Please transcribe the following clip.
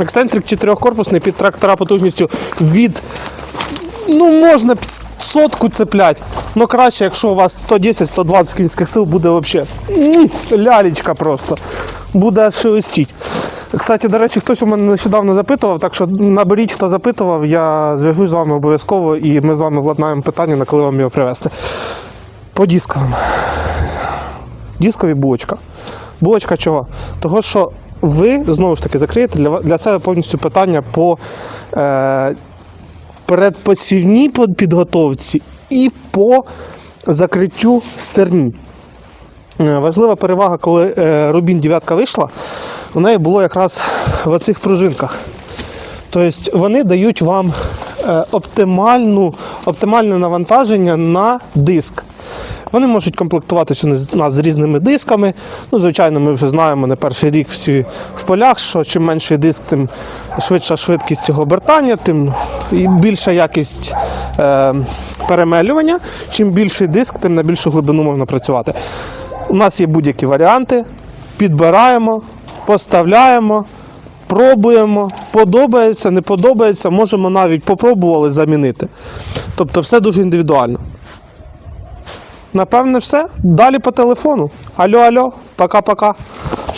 Ексцентрик чотирьохкорпусний під трактора потужністю від. Ну, можна сотку цеплять. Ну краще, якщо у вас 110-120 кінських сил, буде взагалі лялечка просто. Буде шелестіть. Кстати, до речі, хтось у мене нещодавно запитував, так що наберіть, хто запитував, я зв'яжусь з вами обов'язково і ми з вами владнаємо питання, на коли вам його привезти. По дисковим. Дискові булочка. Булочка чого? Того, що ви знову ж таки закриєте для, для себе повністю питання по е, передпосівній підготовці і по закриттю стерні. Е, Важлива перевага, коли е, Рубін 9 вийшла, у неї було якраз в оцих пружинках. Тобто вони дають вам е, оптимальну, оптимальне навантаження на диск. Вони можуть комплектуватися у нас- з різними дисками. Ну, звичайно, ми вже знаємо не перший рік всі в полях, що чим менший диск, тим швидша швидкість цього обертання, тим більша якість е, перемелювання. Чим більший диск, тим на більшу глибину можна працювати. У нас є будь-які варіанти. Підбираємо, поставляємо, пробуємо, подобається, не подобається, можемо навіть попробували замінити. Тобто все дуже індивідуально. Напевне, все. Далі по телефону. Алло, алло, пока-пока.